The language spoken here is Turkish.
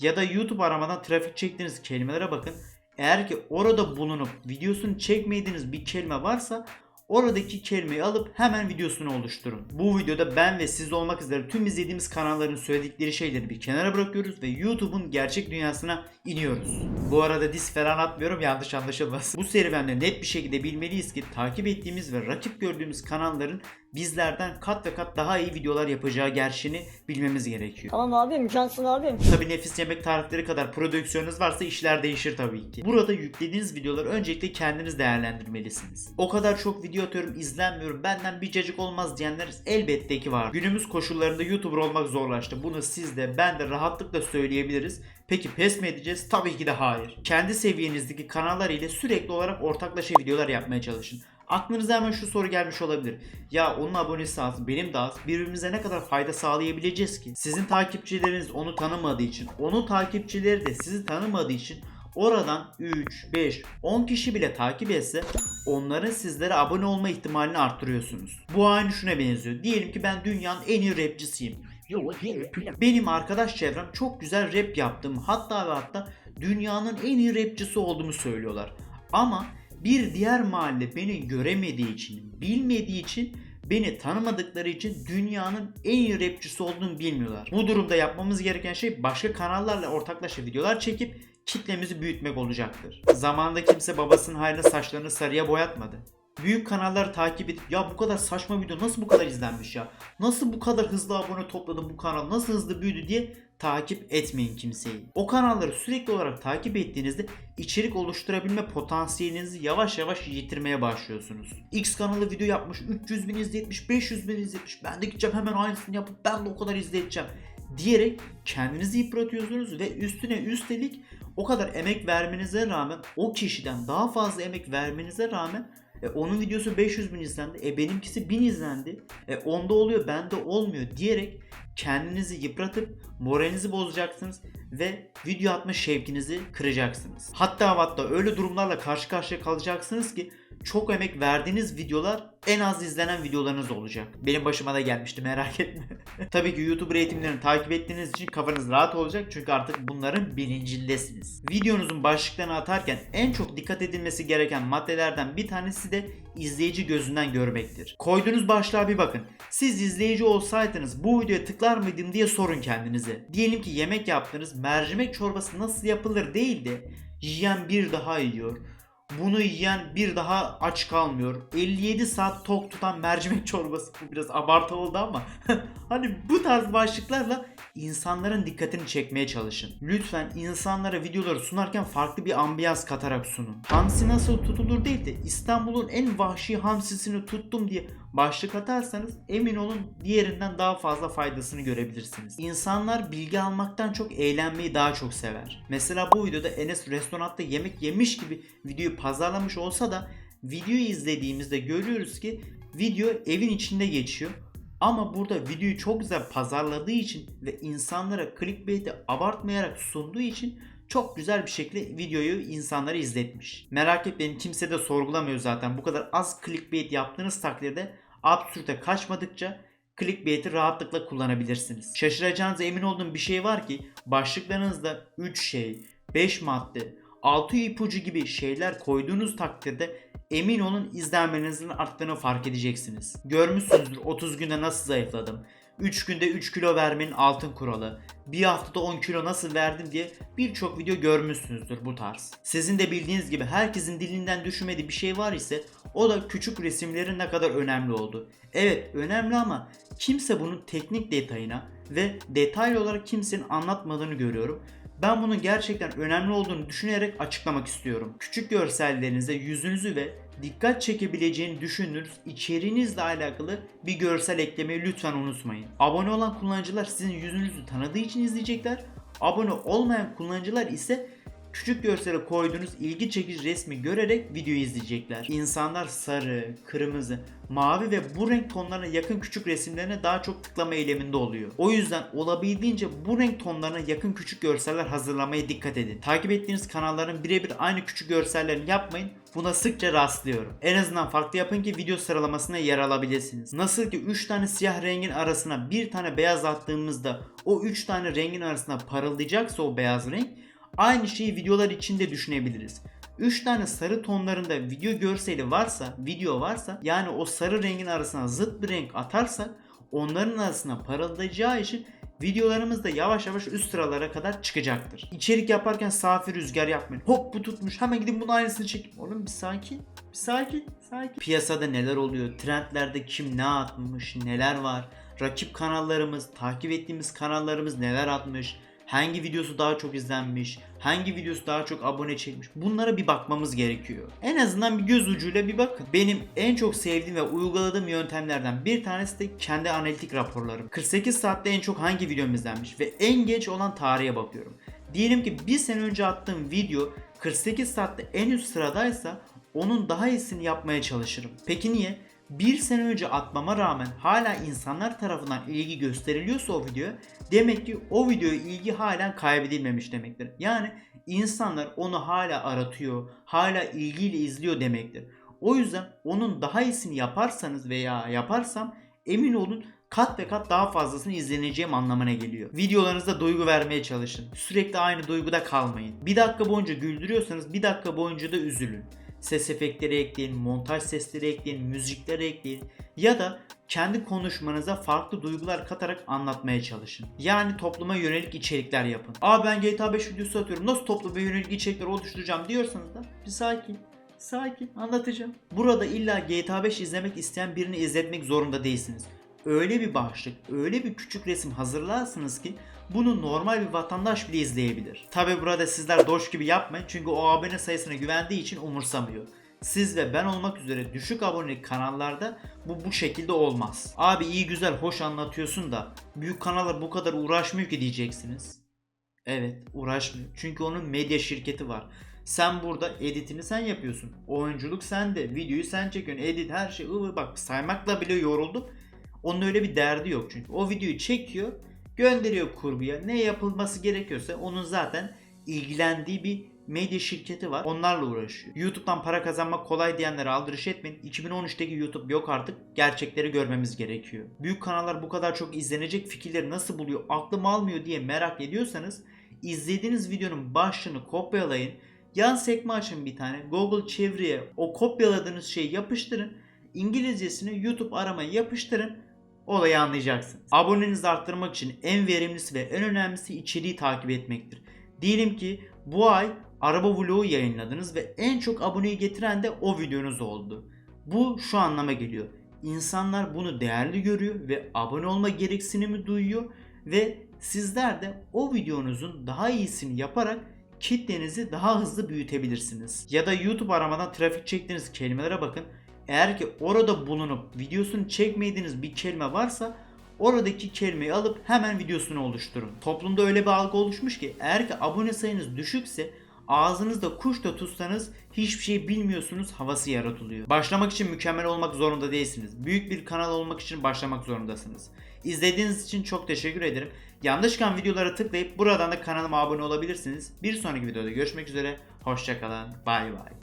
Ya da YouTube aramadan trafik çektiğiniz kelimelere bakın. Eğer ki orada bulunup videosunu çekmediğiniz bir kelime varsa oradaki kelimeyi alıp hemen videosunu oluşturun. Bu videoda ben ve siz olmak üzere tüm izlediğimiz kanalların söyledikleri şeyleri bir kenara bırakıyoruz ve YouTube'un gerçek dünyasına iniyoruz. Bu arada dis falan atmıyorum yanlış anlaşılmasın. Bu serüvende net bir şekilde bilmeliyiz ki takip ettiğimiz ve rakip gördüğümüz kanalların bizlerden kat ve kat daha iyi videolar yapacağı gerçeğini bilmemiz gerekiyor. Tamam abim cansın abim. Tabi nefis yemek tarifleri kadar prodüksiyonunuz varsa işler değişir tabii ki. Burada yüklediğiniz videoları öncelikle kendiniz değerlendirmelisiniz. O kadar çok video atıyorum izlenmiyorum benden bir cacık olmaz diyenler elbette ki var. Günümüz koşullarında YouTuber olmak zorlaştı. Bunu siz de ben de rahatlıkla söyleyebiliriz. Peki pes mi edeceğiz? Tabii ki de hayır. Kendi seviyenizdeki kanallar ile sürekli olarak ortaklaşa videolar yapmaya çalışın. Aklınıza hemen şu soru gelmiş olabilir. Ya onun abonesi az, benim de az. Birbirimize ne kadar fayda sağlayabileceğiz ki? Sizin takipçileriniz onu tanımadığı için, onun takipçileri de sizi tanımadığı için oradan 3, 5, 10 kişi bile takip etse onların sizlere abone olma ihtimalini arttırıyorsunuz. Bu aynı şuna benziyor. Diyelim ki ben dünyanın en iyi rapçisiyim. Benim arkadaş çevrem çok güzel rap yaptım. Hatta ve hatta dünyanın en iyi rapçisi olduğumu söylüyorlar. Ama bir diğer mahalle beni göremediği için, bilmediği için, beni tanımadıkları için dünyanın en iyi rapçisi olduğunu bilmiyorlar. Bu durumda yapmamız gereken şey başka kanallarla ortaklaşa videolar çekip kitlemizi büyütmek olacaktır. Zamanında kimse babasının hayrına saçlarını sarıya boyatmadı. Büyük kanalları takip edip ya bu kadar saçma video nasıl bu kadar izlenmiş ya? Nasıl bu kadar hızlı abone topladı bu kanal? Nasıl hızlı büyüdü diye takip etmeyin kimseyi. O kanalları sürekli olarak takip ettiğinizde içerik oluşturabilme potansiyelinizi yavaş yavaş yitirmeye başlıyorsunuz. X kanalı video yapmış, 300 bin izletmiş, 500 bin izletmiş. Ben de gideceğim hemen aynısını yapıp ben de o kadar izleteceğim diyerek kendinizi yıpratıyorsunuz ve üstüne üstelik o kadar emek vermenize rağmen o kişiden daha fazla emek vermenize rağmen e, onun videosu 500 bin izlendi. E benimkisi 1000 izlendi. E onda oluyor bende olmuyor diyerek kendinizi yıpratıp moralinizi bozacaksınız ve video atma şevkinizi kıracaksınız. Hatta hatta öyle durumlarla karşı karşıya kalacaksınız ki çok emek verdiğiniz videolar en az izlenen videolarınız olacak. Benim başıma da gelmişti merak etme. Tabii ki YouTube eğitimlerini takip ettiğiniz için kafanız rahat olacak çünkü artık bunların bilincindesiniz. Videonuzun başlıklarını atarken en çok dikkat edilmesi gereken maddelerden bir tanesi de izleyici gözünden görmektir. Koyduğunuz başlığa bir bakın. Siz izleyici olsaydınız bu videoya tıklar mıydım diye sorun kendinize. Diyelim ki yemek yaptınız mercimek çorbası nasıl yapılır değil de yiyen bir daha yiyor. Bunu yiyen bir daha aç kalmıyor. 57 saat tok tutan mercimek çorbası. Bu biraz abartı oldu ama. hani bu tarz başlıklarla insanların dikkatini çekmeye çalışın. Lütfen insanlara videoları sunarken farklı bir ambiyans katarak sunun. Hamsi nasıl tutulur değil de İstanbul'un en vahşi hamsisini tuttum diye başlık atarsanız emin olun diğerinden daha fazla faydasını görebilirsiniz. İnsanlar bilgi almaktan çok eğlenmeyi daha çok sever. Mesela bu videoda Enes restoranda yemek yemiş gibi videoyu pazarlamış olsa da videoyu izlediğimizde görüyoruz ki video evin içinde geçiyor. Ama burada videoyu çok güzel pazarladığı için ve insanlara clickbait'i abartmayarak sunduğu için çok güzel bir şekilde videoyu insanlara izletmiş. Merak etmeyin kimse de sorgulamıyor zaten. Bu kadar az clickbait yaptığınız takdirde absürte kaçmadıkça clickbait'i rahatlıkla kullanabilirsiniz. Şaşıracağınıza emin olduğum bir şey var ki başlıklarınızda 3 şey, 5 madde, 6 ipucu gibi şeyler koyduğunuz takdirde emin olun izlenmenizin arttığını fark edeceksiniz. Görmüşsünüzdür 30 günde nasıl zayıfladım. 3 günde 3 kilo vermenin altın kuralı. Bir haftada 10 kilo nasıl verdim diye birçok video görmüşsünüzdür bu tarz. Sizin de bildiğiniz gibi herkesin dilinden düşmediği bir şey var ise o da küçük resimlerin ne kadar önemli oldu. Evet önemli ama kimse bunun teknik detayına ve detaylı olarak kimsenin anlatmadığını görüyorum. Ben bunun gerçekten önemli olduğunu düşünerek açıklamak istiyorum. Küçük görsellerinize yüzünüzü ve dikkat çekebileceğini düşündüğünüz içeriğinizle alakalı bir görsel eklemeyi lütfen unutmayın. Abone olan kullanıcılar sizin yüzünüzü tanıdığı için izleyecekler. Abone olmayan kullanıcılar ise küçük görsele koyduğunuz ilgi çekici resmi görerek videoyu izleyecekler. İnsanlar sarı, kırmızı, mavi ve bu renk tonlarına yakın küçük resimlerine daha çok tıklama eyleminde oluyor. O yüzden olabildiğince bu renk tonlarına yakın küçük görseller hazırlamaya dikkat edin. Takip ettiğiniz kanalların birebir aynı küçük görsellerini yapmayın. Buna sıkça rastlıyorum. En azından farklı yapın ki video sıralamasına yer alabilirsiniz. Nasıl ki 3 tane siyah rengin arasına bir tane beyaz attığımızda o 3 tane rengin arasına parıldayacaksa o beyaz renk aynı şeyi videolar için de düşünebiliriz. 3 tane sarı tonlarında video görseli varsa, video varsa yani o sarı rengin arasına zıt bir renk atarsak onların arasına parıldayacağı için videolarımız da yavaş yavaş üst sıralara kadar çıkacaktır. İçerik yaparken safi rüzgar yapmayın. Hop bu tutmuş hemen gidin bunun aynısını çekin. Oğlum bir sakin. Bir sakin. Sakin. Piyasada neler oluyor? Trendlerde kim ne atmış? Neler var? Rakip kanallarımız, takip ettiğimiz kanallarımız neler atmış? Hangi videosu daha çok izlenmiş? Hangi videosu daha çok abone çekmiş? Bunlara bir bakmamız gerekiyor. En azından bir göz ucuyla bir bakın. Benim en çok sevdiğim ve uyguladığım yöntemlerden bir tanesi de kendi analitik raporlarım. 48 saatte en çok hangi videom izlenmiş ve en geç olan tarihe bakıyorum. Diyelim ki bir sene önce attığım video 48 saatte en üst sıradaysa onun daha iyisini yapmaya çalışırım. Peki niye? Bir sene önce atmama rağmen hala insanlar tarafından ilgi gösteriliyorsa o videoya demek ki o videoya ilgi halen kaybedilmemiş demektir. Yani insanlar onu hala aratıyor, hala ilgiyle izliyor demektir. O yüzden onun daha iyisini yaparsanız veya yaparsam emin olun kat ve kat daha fazlasını izleneceğim anlamına geliyor. Videolarınızda duygu vermeye çalışın. Sürekli aynı duyguda kalmayın. Bir dakika boyunca güldürüyorsanız bir dakika boyunca da üzülün ses efektleri ekleyin, montaj sesleri ekleyin, müzikleri ekleyin ya da kendi konuşmanıza farklı duygular katarak anlatmaya çalışın. Yani topluma yönelik içerikler yapın. Aa ben GTA 5 videosu atıyorum. Nasıl topluma yönelik içerikler oluşturacağım diyorsanız da bir sakin. Sakin anlatacağım. Burada illa GTA 5 izlemek isteyen birini izletmek zorunda değilsiniz. Öyle bir başlık, öyle bir küçük resim hazırlarsınız ki bunu normal bir vatandaş bile izleyebilir. Tabi burada sizler doş gibi yapmayın çünkü o abone sayısına güvendiği için umursamıyor. Siz ve ben olmak üzere düşük abonelik kanallarda bu bu şekilde olmaz. Abi iyi güzel hoş anlatıyorsun da büyük kanallar bu kadar uğraşmıyor ki diyeceksiniz. Evet uğraşmıyor. Çünkü onun medya şirketi var. Sen burada editini sen yapıyorsun. Oyunculuk sende. Videoyu sen çekiyorsun. Edit her şey bak saymakla bile yoruldum. Onun öyle bir derdi yok çünkü. O videoyu çekiyor gönderiyor kurguya. Ne yapılması gerekiyorsa onun zaten ilgilendiği bir medya şirketi var. Onlarla uğraşıyor. YouTube'dan para kazanmak kolay diyenlere aldırış etmeyin. 2013'teki YouTube yok artık. Gerçekleri görmemiz gerekiyor. Büyük kanallar bu kadar çok izlenecek fikirleri nasıl buluyor, aklım almıyor diye merak ediyorsanız izlediğiniz videonun başlığını kopyalayın. Yan sekme açın bir tane. Google çevreye o kopyaladığınız şeyi yapıştırın. İngilizcesini YouTube aramaya yapıştırın olayı anlayacaksınız. Abonenizi arttırmak için en verimlisi ve en önemlisi içeriği takip etmektir. Diyelim ki bu ay araba vlogu yayınladınız ve en çok aboneyi getiren de o videonuz oldu. Bu şu anlama geliyor. İnsanlar bunu değerli görüyor ve abone olma gereksinimi duyuyor ve sizler de o videonuzun daha iyisini yaparak kitlenizi daha hızlı büyütebilirsiniz. Ya da YouTube aramadan trafik çektiğiniz kelimelere bakın eğer ki orada bulunup videosunu çekmediğiniz bir kelime varsa oradaki kelimeyi alıp hemen videosunu oluşturun. Toplumda öyle bir algı oluşmuş ki eğer ki abone sayınız düşükse ağzınızda kuş da tutsanız hiçbir şey bilmiyorsunuz havası yaratılıyor. Başlamak için mükemmel olmak zorunda değilsiniz. Büyük bir kanal olmak için başlamak zorundasınız. İzlediğiniz için çok teşekkür ederim. Yanlış çıkan videolara tıklayıp buradan da kanalıma abone olabilirsiniz. Bir sonraki videoda görüşmek üzere. Hoşçakalın. Bay bay.